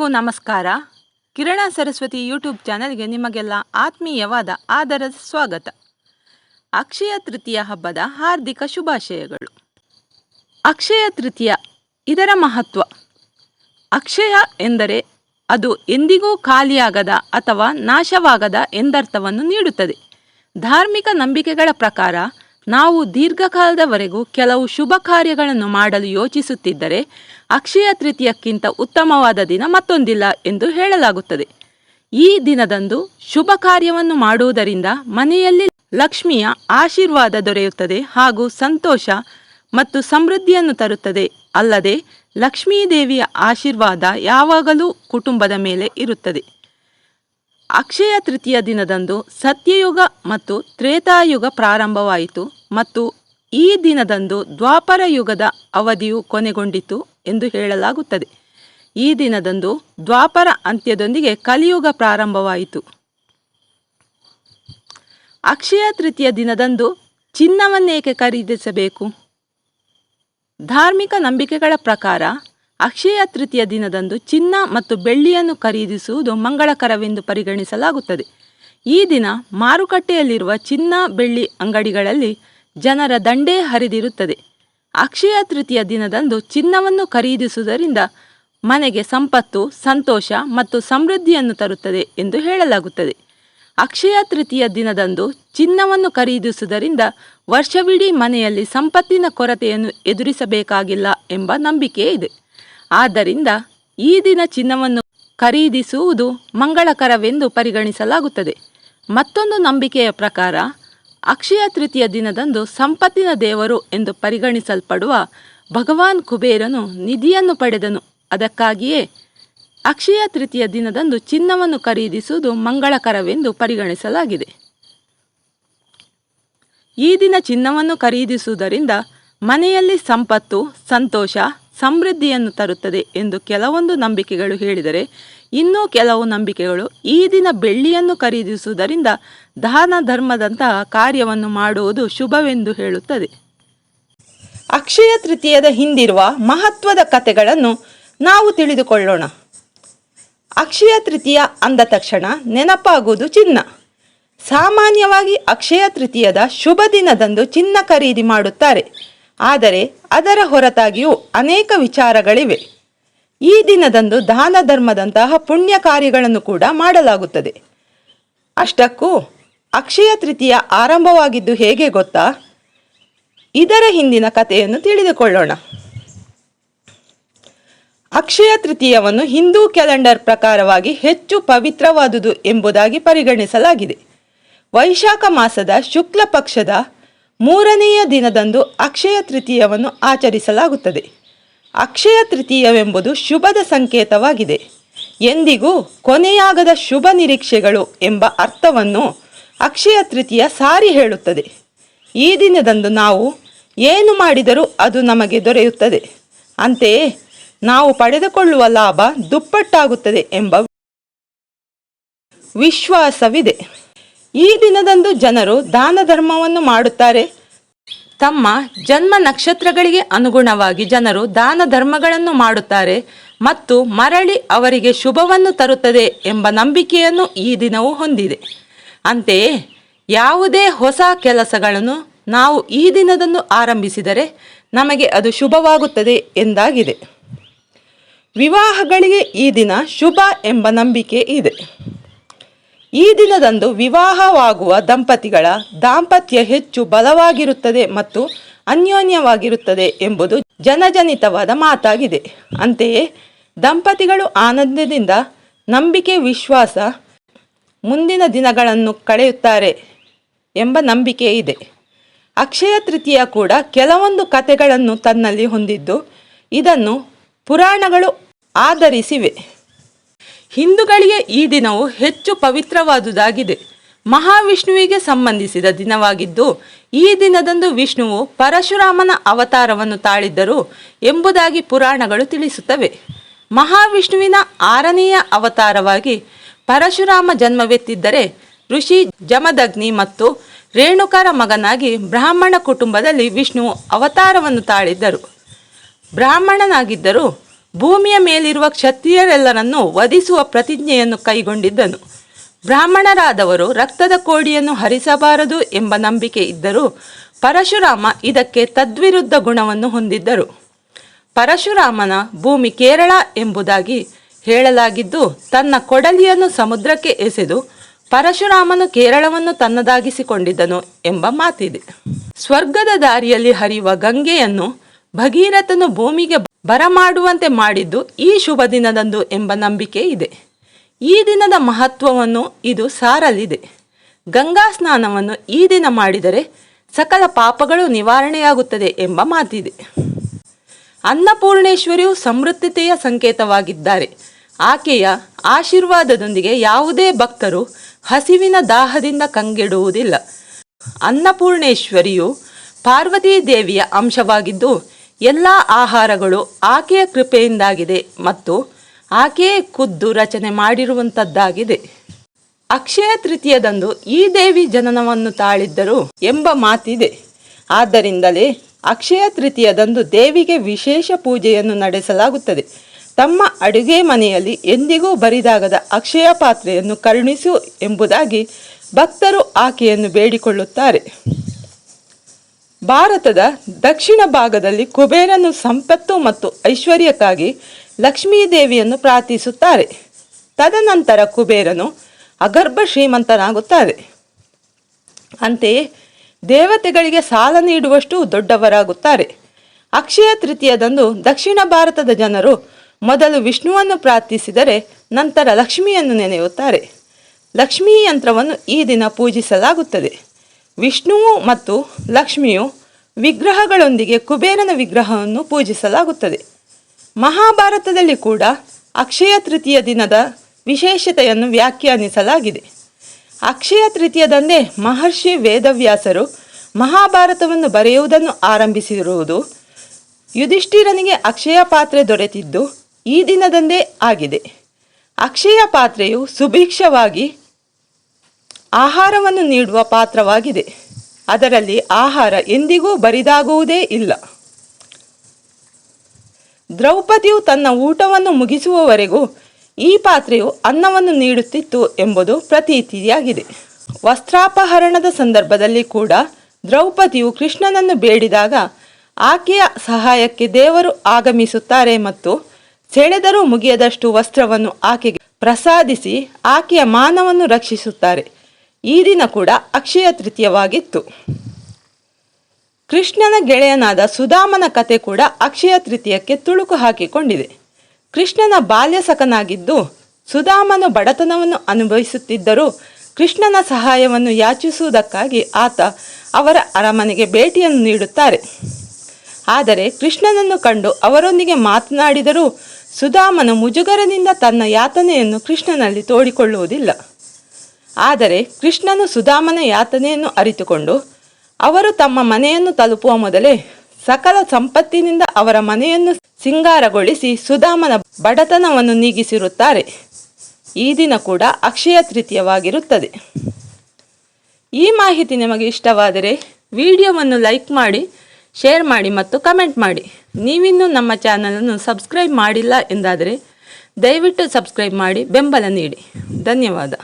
ಎಲ್ಲರಿಗೂ ನಮಸ್ಕಾರ. ಕಿರಣ ಸರಸ್ವತಿ ಯೂಟ್ಯೂಬ್ ಚಾನಲ್ಗೆ ನಿಮಗೆಲ್ಲ ಆತ್ಮೀಯವಾದ ಆದರದ ಸ್ವಾಗತ. ಅಕ್ಷಯ ತೃತೀಯ ಹಬ್ಬದ ಹಾರ್ದಿಕ ಶುಭಾಶಯಗಳು. ಅಕ್ಷಯ ತೃತೀಯ, ಇದರ ಮಹತ್ವ. ಅಕ್ಷಯ ಎಂದರೆ ಅದು ಎಂದಿಗೂ ಖಾಲಿಯಾಗದ ಅಥವಾ ನಾಶವಾಗದ ಎಂದರ್ಥವನ್ನು ನೀಡುತ್ತದೆ. ಧಾರ್ಮಿಕ ನಂಬಿಕೆಗಳ ಪ್ರಕಾರ ನಾವು ದೀರ್ಘಕಾಲದವರೆಗೂ ಕೆಲವು ಶುಭ ಕಾರ್ಯಗಳನ್ನು ಮಾಡಲು ಯೋಚಿಸುತ್ತಿದ್ದರೆ ಅಕ್ಷಯ ತೃತೀಯಕ್ಕಿಂತ ಉತ್ತಮವಾದ ದಿನ ಮತ್ತೊಂದಿಲ್ಲ ಎಂದು ಹೇಳಲಾಗುತ್ತದೆ. ಈ ದಿನದಂದು ಶುಭ ಕಾರ್ಯವನ್ನು ಮಾಡುವುದರಿಂದ ಮನೆಯಲ್ಲಿ ಲಕ್ಷ್ಮಿಯ ಆಶೀರ್ವಾದ ದೊರೆಯುತ್ತದೆ ಹಾಗೂ ಸಂತೋಷ ಮತ್ತು ಸಮೃದ್ಧಿಯನ್ನು ತರುತ್ತದೆ. ಅಲ್ಲದೆ ಲಕ್ಷ್ಮೀದೇವಿಯ ಆಶೀರ್ವಾದ ಯಾವಾಗಲೂ ಕುಟುಂಬದ ಮೇಲೆ ಇರುತ್ತದೆ. ಅಕ್ಷಯ ತೃತೀಯ ದಿನದಂದು ಸತ್ಯಯುಗ ಮತ್ತು ತ್ರೇತಾಯುಗ ಪ್ರಾರಂಭವಾಯಿತು ಮತ್ತು ಈ ದಿನದಂದು ದ್ವಾಪರ ಯುಗದ ಅವಧಿಯು ಕೊನೆಗೊಂಡಿತು ಎಂದು ಹೇಳಲಾಗುತ್ತದೆ. ಈ ದಿನದಂದು ದ್ವಾಪರ ಅಂತ್ಯದೊಂದಿಗೆ ಕಲಿಯುಗ ಪ್ರಾರಂಭವಾಯಿತು. ಅಕ್ಷಯ ತೃತೀಯ ದಿನದಂದು ಚಿನ್ನವನ್ನೇಕೆ ಖರೀದಿಸಬೇಕು? ಧಾರ್ಮಿಕ ನಂಬಿಕೆಗಳ ಪ್ರಕಾರ ಅಕ್ಷಯ ತೃತೀಯ ದಿನದಂದು ಚಿನ್ನ ಮತ್ತು ಬೆಳ್ಳಿಯನ್ನು ಖರೀದಿಸುವುದು ಮಂಗಳಕರವೆಂದು ಪರಿಗಣಿಸಲಾಗುತ್ತದೆ. ಈ ದಿನ ಮಾರುಕಟ್ಟೆಯಲ್ಲಿರುವ ಚಿನ್ನ, ಬೆಳ್ಳಿ ಅಂಗಡಿಗಳಲ್ಲಿ ಜನರ ದಂಡೇ ಹರಿದಿರುತ್ತದೆ. ಅಕ್ಷಯ ತೃತೀಯ ದಿನದಂದು ಚಿನ್ನವನ್ನು ಖರೀದಿಸುವುದರಿಂದ ಮನೆಗೆ ಸಂಪತ್ತು, ಸಂತೋಷ ಮತ್ತು ಸಮೃದ್ಧಿಯನ್ನು ತರುತ್ತದೆ ಎಂದು ಹೇಳಲಾಗುತ್ತದೆ. ಅಕ್ಷಯ ತೃತೀಯ ದಿನದಂದು ಚಿನ್ನವನ್ನು ಖರೀದಿಸುವುದರಿಂದ ವರ್ಷವಿಡೀ ಮನೆಯಲ್ಲಿ ಸಂಪತ್ತಿನ ಕೊರತೆಯನ್ನು ಎದುರಿಸಬೇಕಾಗಿಲ್ಲ ಎಂಬ ನಂಬಿಕೆ ಇದೆ. ಆದ್ದರಿಂದ ಈ ದಿನ ಚಿನ್ನವನ್ನು ಖರೀದಿಸುವುದು ಮಂಗಳಕರವೆಂದು ಪರಿಗಣಿಸಲಾಗುತ್ತದೆ. ಮತ್ತೊಂದು ನಂಬಿಕೆಯ ಪ್ರಕಾರ, ಅಕ್ಷಯ ತೃತೀಯ ದಿನದಂದು ಸಂಪತ್ತಿನ ದೇವರು ಎಂದು ಪರಿಗಣಿಸಲ್ಪಡುವ ಭಗವಾನ್ ಕುಬೇರನು ನಿಧಿಯನ್ನು ಪಡೆದನು. ಅದಕ್ಕಾಗಿಯೇ ಅಕ್ಷಯ ತೃತೀಯ ದಿನದಂದು ಚಿನ್ನವನ್ನು ಖರೀದಿಸುವುದು ಮಂಗಳಕರವೆಂದು ಪರಿಗಣಿಸಲಾಗಿದೆ. ಈ ದಿನ ಚಿನ್ನವನ್ನು ಖರೀದಿಸುವುದರಿಂದ ಮನೆಯಲ್ಲಿ ಸಂಪತ್ತು, ಸಂತೋಷ ಸಮೃದ್ಧಿಯನ್ನು ತರುತ್ತದೆ ಎಂದು ಕೆಲವೊಂದು ನಂಬಿಕೆಗಳು ಹೇಳಿದರೆ, ಇನ್ನೂ ಕೆಲವು ನಂಬಿಕೆಗಳು ಈ ದಿನ ಬೆಳ್ಳಿಯನ್ನು ಖರೀದಿಸುವುದರಿಂದ ದಾನ ಧರ್ಮದಂತಹ ಕಾರ್ಯವನ್ನು ಮಾಡುವುದು ಶುಭವೆಂದು ಹೇಳುತ್ತದೆ. ಅಕ್ಷಯ ತೃತೀಯದ ಹಿಂದಿರುವ ಮಹತ್ವದ ಕಥೆಗಳನ್ನು ನಾವು ತಿಳಿದುಕೊಳ್ಳೋಣ. ಅಕ್ಷಯ ತೃತೀಯ ಅಂದ ತಕ್ಷಣ ನೆನಪಾಗುವುದು ಚಿನ್ನ. ಸಾಮಾನ್ಯವಾಗಿ ಅಕ್ಷಯ ತೃತೀಯದ ಶುಭ ದಿನದಂದು ಚಿನ್ನ ಖರೀದಿ ಮಾಡುತ್ತಾರೆ. ಆದರೆ ಅದರ ಹೊರತಾಗಿಯೂ ಅನೇಕ ವಿಚಾರಗಳಿವೆ. ಈ ದಿನದಂದು ದಾನ ಧರ್ಮದಂತಹ ಪುಣ್ಯ ಕಾರ್ಯಗಳನ್ನು ಕೂಡ ಮಾಡಲಾಗುತ್ತದೆ. ಅಷ್ಟಕ್ಕೂ ಅಕ್ಷಯ ತೃತೀಯ ಆರಂಭವಾಗಿದ್ದು ಹೇಗೆ ಗೊತ್ತಾ? ಇದರ ಹಿಂದಿನ ಕಥೆಯನ್ನು ತಿಳಿದುಕೊಳ್ಳೋಣ. ಅಕ್ಷಯ ತೃತೀಯವನ್ನು ಹಿಂದೂ ಕ್ಯಾಲೆಂಡರ್ ಪ್ರಕಾರವಾಗಿ ಹೆಚ್ಚು ಪವಿತ್ರವಾದುದು ಎಂಬುದಾಗಿ ಪರಿಗಣಿಸಲಾಗಿದೆ. ವೈಶಾಖ ಮಾಸದ ಶುಕ್ಲ ಪಕ್ಷದ ಮೂರನೆಯ ದಿನದಂದು ಅಕ್ಷಯ ತೃತೀಯವನ್ನು ಆಚರಿಸಲಾಗುತ್ತದೆ. ಅಕ್ಷಯ ತೃತೀಯವೆಂಬುದು ಶುಭದ ಸಂಕೇತವಾಗಿದೆ. ಎಂದಿಗೂ ಕೊನೆಯಾಗದ ಶುಭ ನಿರೀಕ್ಷೆಗಳು ಎಂಬ ಅರ್ಥವನ್ನು ಅಕ್ಷಯ ತೃತೀಯ ಸಾರಿ ಹೇಳುತ್ತದೆ. ಈ ದಿನದಂದು ನಾವು ಏನು ಮಾಡಿದರೂ ಅದು ನಮಗೆ ದೊರೆಯುತ್ತದೆ. ಅಂತೆಯೇ, ನಾವು ಪಡೆದುಕೊಳ್ಳುವ ಲಾಭ ದುಪ್ಪಟ್ಟಾಗುತ್ತದೆ ಎಂಬ ವಿಶ್ವಾಸವಿದೆ. ಈ ದಿನದಂದು ಜನರು ದಾನ ಧರ್ಮವನ್ನು ಮಾಡುತ್ತಾರೆ. ತಮ್ಮ ಜನ್ಮ ನಕ್ಷತ್ರಗಳಿಗೆ ಅನುಗುಣವಾಗಿ ಜನರು ದಾನ ಧರ್ಮಗಳನ್ನು ಮಾಡುತ್ತಾರೆ ಮತ್ತು ಮರಳಿ ಅವರಿಗೆ ಶುಭವನ್ನು ತರುತ್ತದೆ ಎಂಬ ನಂಬಿಕೆಯನ್ನು ಈ ದಿನವು ಹೊಂದಿದೆ. ಅಂತೆಯೇ ಯಾವುದೇ ಹೊಸ ಕೆಲಸಗಳನ್ನು ನಾವು ಈ ದಿನದಂದು ಆರಂಭಿಸಿದರೆ ನಮಗೆ ಅದು ಶುಭವಾಗುತ್ತದೆ ಎಂದಾಗಿದೆ. ವಿವಾಹಗಳಿಗೆ ಈ ದಿನ ಶುಭ ಎಂಬ ನಂಬಿಕೆ ಇದೆ. ಈ ದಿನದಂದು ವಿವಾಹವಾಗುವ ದಂಪತಿಗಳ ದಾಂಪತ್ಯ ಹೆಚ್ಚು ಬಲವಾಗಿರುತ್ತದೆ ಮತ್ತು ಅನ್ಯೋನ್ಯವಾಗಿರುತ್ತದೆ ಎಂಬುದು ಜನಜನಿತವಾದ ಮಾತಾಗಿದೆ. ಅಂತೆಯೇ, ದಂಪತಿಗಳು ಆನಂದದಿಂದ ನಂಬಿಕೆ ವಿಶ್ವಾಸ ಮುಂದಿನ ದಿನಗಳನ್ನು ಕಳೆಯುತ್ತಾರೆ ಎಂಬ ನಂಬಿಕೆ ಇದೆ. ಅಕ್ಷಯ ತೃತೀಯ ಕೂಡ ಕೆಲವೊಂದು ಕಥೆಗಳನ್ನು ತನ್ನಲ್ಲಿ ಹೊಂದಿದ್ದು, ಇದನ್ನು ಪುರಾಣಗಳು ಆಧರಿಸಿವೆ. ಹಿಂದೂಗಳಿಗೆ ಈ ದಿನವು ಹೆಚ್ಚು ಪವಿತ್ರವಾದುದಾಗಿದೆ. ಮಹಾವಿಷ್ಣುವಿಗೆ ಸಂಬಂಧಿಸಿದ ದಿನವಾಗಿದ್ದು, ಈ ದಿನದಂದು ವಿಷ್ಣುವು ಪರಶುರಾಮನ ಅವತಾರವನ್ನು ತಾಳಿದ್ದರು ಎಂಬುದಾಗಿ ಪುರಾಣಗಳು ತಿಳಿಸುತ್ತವೆ. ಮಹಾವಿಷ್ಣುವಿನ ಆರನೆಯ ಅವತಾರವಾಗಿ ಪರಶುರಾಮ ಜನ್ಮವೆತ್ತಿದ್ದರೆ, ಋಷಿ ಜಮದಗ್ನಿ ಮತ್ತು ರೇಣುಕರ ಮಗನಾಗಿ ಬ್ರಾಹ್ಮಣ ಕುಟುಂಬದಲ್ಲಿ ವಿಷ್ಣುವು ಅವತಾರವನ್ನು ತಾಳಿದ್ದರು. ಬ್ರಾಹ್ಮಣನಾಗಿದ್ದರೂ ಭೂಮಿಯ ಮೇಲಿರುವ ಕ್ಷತ್ರಿಯರೆಲ್ಲರನ್ನು ವಧಿಸುವ ಪ್ರತಿಜ್ಞೆಯನ್ನು ಕೈಗೊಂಡಿದ್ದನು. ಬ್ರಾಹ್ಮಣರಾದವರು ರಕ್ತದ ಕೋಡಿಯನ್ನು ಹರಿಸಬಾರದು ಎಂಬ ನಂಬಿಕೆ ಇದ್ದರೂ ಪರಶುರಾಮ ಇದಕ್ಕೆ ತದ್ವಿರುದ್ಧ ಗುಣವನ್ನು ಹೊಂದಿದ್ದರು. ಪರಶುರಾಮನ ಭೂಮಿ ಕೇರಳ ಎಂಬುದಾಗಿ ಹೇಳಲಾಗಿದ್ದು, ತನ್ನ ಕೊಡಲಿಯನ್ನು ಸಮುದ್ರಕ್ಕೆ ಎಸೆದು ಪರಶುರಾಮನು ಕೇರಳವನ್ನು ತನ್ನದಾಗಿಸಿಕೊಂಡಿದ್ದನು ಎಂಬ ಮಾತಿದೆ. ಸ್ವರ್ಗದ ದಾರಿಯಲ್ಲಿ ಹರಿಯುವ ಗಂಗೆಯನ್ನು ಭಗೀರಥನು ಭೂಮಿಗೆ ಬರಮಾಡುವಂತೆ ಮಾಡಿದ್ದು ಈ ಶುಭ ದಿನದಂದು ಎಂಬ ನಂಬಿಕೆ ಇದೆ. ಈ ದಿನದ ಮಹತ್ವವನ್ನು ಇದು ಸಾರಲಿದೆ. ಗಂಗಾ ಸ್ನಾನವನ್ನು ಈ ದಿನ ಮಾಡಿದರೆ ಸಕಲ ಪಾಪಗಳು ನಿವಾರಣೆಯಾಗುತ್ತದೆ ಎಂಬ ಮಾತಿದೆ. ಅನ್ನಪೂರ್ಣೇಶ್ವರಿಯು ಸಮೃದ್ಧತೆಯ ಸಂಕೇತವಾಗಿದ್ದಾರೆ. ಆಕೆಯ ಆಶೀರ್ವಾದದೊಂದಿಗೆ ಯಾವುದೇ ಭಕ್ತರು ಹಸಿವಿನ ದಾಹದಿಂದ ಕಂಗೆಡುವುದಿಲ್ಲ. ಅನ್ನಪೂರ್ಣೇಶ್ವರಿಯು ಪಾರ್ವತೀ ದೇವಿಯ ಅಂಶವಾಗಿದ್ದು ಎಲ್ಲ ಆಹಾರಗಳು ಆಕೆಯ ಕೃಪೆಯಿಂದಾಗಿದೆ ಮತ್ತು ಆಕೆಯೇ ಖುದ್ದು ರಚನೆ ಮಾಡಿರುವಂಥದ್ದಾಗಿದೆ. ಅಕ್ಷಯ ತೃತೀಯದಂದು ಈ ದೇವಿ ಜನನವನ್ನು ತಾಳಿದ್ದರು ಎಂಬ ಮಾತಿದೆ. ಆದ್ದರಿಂದಲೇ ಅಕ್ಷಯ ತೃತೀಯದಂದು ದೇವಿಗೆ ವಿಶೇಷ ಪೂಜೆಯನ್ನು ನಡೆಸಲಾಗುತ್ತದೆ. ತಮ್ಮ ಅಡುಗೆ ಮನೆಯಲ್ಲಿ ಎಂದಿಗೂ ಬರಿದಾಗದ ಅಕ್ಷಯ ಪಾತ್ರೆಯನ್ನು ಕರುಣಿಸು ಎಂಬುದಾಗಿ ಭಕ್ತರು ಆಕೆಯನ್ನು ಬೇಡಿಕೊಳ್ಳುತ್ತಾರೆ. ಭಾರತದ ದಕ್ಷಿಣ ಭಾಗದಲ್ಲಿ ಕುಬೇರನು ಸಂಪತ್ತು ಮತ್ತು ಐಶ್ವರ್ಯಕ್ಕಾಗಿ ಲಕ್ಷ್ಮೀ ದೇವಿಯನ್ನು ಪ್ರಾರ್ಥಿಸುತ್ತಾರೆ. ತದನಂತರ ಕುಬೇರನು ಅಗರ್ಭ ಶ್ರೀಮಂತನಾಗುತ್ತಾರೆ. ಅಂತೆಯೇ ದೇವತೆಗಳಿಗೆ ಸಾಲ ನೀಡುವಷ್ಟು ದೊಡ್ಡವರಾಗುತ್ತಾರೆ. ಅಕ್ಷಯ ತೃತೀಯದಂದು ದಕ್ಷಿಣ ಭಾರತದ ಜನರು ಮೊದಲು ವಿಷ್ಣುವನ್ನು ಪ್ರಾರ್ಥಿಸಿದರೆ ನಂತರ ಲಕ್ಷ್ಮಿಯನ್ನು ನೆನೆಯುತ್ತಾರೆ. ಲಕ್ಷ್ಮೀ ಯಂತ್ರವನ್ನು ಈ ದಿನ ಪೂಜಿಸಲಾಗುತ್ತದೆ. ವಿಷ್ಣುವು ಮತ್ತು ಲಕ್ಷ್ಮಿಯು ವಿಗ್ರಹಗಳೊಂದಿಗೆ ಕುಬೇರನ ವಿಗ್ರಹವನ್ನು ಪೂಜಿಸಲಾಗುತ್ತದೆ. ಮಹಾಭಾರತದಲ್ಲಿ ಕೂಡ ಅಕ್ಷಯ ತೃತೀಯ ದಿನದ ವಿಶೇಷತೆಯನ್ನು ವ್ಯಾಖ್ಯಾನಿಸಲಾಗಿದೆ. ಅಕ್ಷಯ ತೃತೀಯದಂದೇ ಮಹರ್ಷಿ ವೇದವ್ಯಾಸರು ಮಹಾಭಾರತವನ್ನು ಬರೆಯುವುದನ್ನು ಆರಂಭಿಸಿರುವುದು ಯುಧಿಷ್ಠಿರನಿಗೆ ಅಕ್ಷಯ ಪಾತ್ರೆ ದೊರೆತಿದ್ದು ಈ ದಿನದಂದೇ ಆಗಿದೆ. ಅಕ್ಷಯ ಪಾತ್ರೆಯು ಸುಭಿಕ್ಷವಾಗಿ ಆಹಾರವನ್ನು ನೀಡುವ ಪಾತ್ರವಾಗಿದೆ. ಅದರಲ್ಲಿ ಆಹಾರ ಎಂದಿಗೂ ಬರಿದಾಗುವುದೇ ಇಲ್ಲ. ದ್ರೌಪದಿಯು ತನ್ನ ಊಟವನ್ನು ಮುಗಿಸುವವರೆಗೂ ಈ ಪಾತ್ರೆಯು ಅನ್ನವನ್ನು ನೀಡುತ್ತಿತ್ತು ಎಂಬುದು ಪ್ರತೀತಿಯಾಗಿದೆ. ವಸ್ತ್ರಾಪಹರಣದ ಸಂದರ್ಭದಲ್ಲಿ ಕೂಡ ದ್ರೌಪದಿಯು ಕೃಷ್ಣನನ್ನು ಬೇಡಿದಾಗ ಆಕೆಯ ಸಹಾಯಕ್ಕೆ ದೇವರು ಆಗಮಿಸುತ್ತಾರೆ ಮತ್ತು ಸೆಳೆದರೂ ಮುಗಿಯದಷ್ಟು ವಸ್ತ್ರವನ್ನು ಆಕೆಗೆ ಪ್ರಸಾದಿಸಿ ಆಕೆಯ ಮಾನವನ್ನು ರಕ್ಷಿಸುತ್ತಾರೆ. ಈ ದಿನ ಕೂಡ ಅಕ್ಷಯ ತೃತೀಯವಾಗಿತ್ತು. ಕೃಷ್ಣನ ಗೆಳೆಯನಾದ ಸುಧಾಮನ ಕತೆ ಕೂಡ ಅಕ್ಷಯ ತೃತೀಯಕ್ಕೆ ತುಳುಕು ಹಾಕಿಕೊಂಡಿದೆ. ಕೃಷ್ಣನ ಬಾಲ್ಯ ಸಖನಾಗಿದ್ದು ಸುಧಾಮನು ಬಡತನವನ್ನು ಅನುಭವಿಸುತ್ತಿದ್ದರೂ ಕೃಷ್ಣನ ಸಹಾಯವನ್ನು ಯಾಚಿಸುವುದಕ್ಕಾಗಿ ಆತ ಅವರ ಅರಮನೆಗೆ ಭೇಟಿಯನ್ನು ನೀಡುತ್ತಾರೆ. ಆದರೆ ಕೃಷ್ಣನನ್ನು ಕಂಡು ಅವರೊಂದಿಗೆ ಮಾತನಾಡಿದರೂ ಸುಧಾಮನು ಮುಜುಗರದಿಂದ ತನ್ನ ಯಾತನೆಯನ್ನು ಕೃಷ್ಣನಲ್ಲಿ ತೋಡಿಕೊಳ್ಳುವುದಿಲ್ಲ. ಆದರೆ ಕೃಷ್ಣನು ಸುಧಾಮನ ಯಾತನೆಯನ್ನು ಅರಿತುಕೊಂಡು, ಅವರು ತಮ್ಮ ಮನೆಯನ್ನು ತಲುಪುವ ಮೊದಲೇ ಸಕಲ ಸಂಪತ್ತಿನಿಂದ ಅವರ ಮನೆಯನ್ನು ಸಿಂಗಾರಗೊಳಿಸಿ ಸುಧಾಮನ ಬಡತನವನ್ನು ನೀಗಿಸಿರುತ್ತಾರೆ. ಈ ದಿನ ಕೂಡ ಅಕ್ಷಯ ತೃತೀಯವಾಗಿರುತ್ತದೆ. ಈ ಮಾಹಿತಿ ನಿಮಗೆ ಇಷ್ಟವಾದರೆ ವಿಡಿಯೋವನ್ನು ಲೈಕ್ ಮಾಡಿ, ಶೇರ್ ಮಾಡಿ ಮತ್ತು ಕಮೆಂಟ್ ಮಾಡಿ. ನೀವಿನ್ನೂ ನಮ್ಮ ಚಾನಲನ್ನು ಸಬ್ಸ್ಕ್ರೈಬ್ ಮಾಡಿಲ್ಲ ಎಂದಾದರೆ ದಯವಿಟ್ಟು ಸಬ್ಸ್ಕ್ರೈಬ್ ಮಾಡಿ, ಬೆಂಬಲ ನೀಡಿ. ಧನ್ಯವಾದ.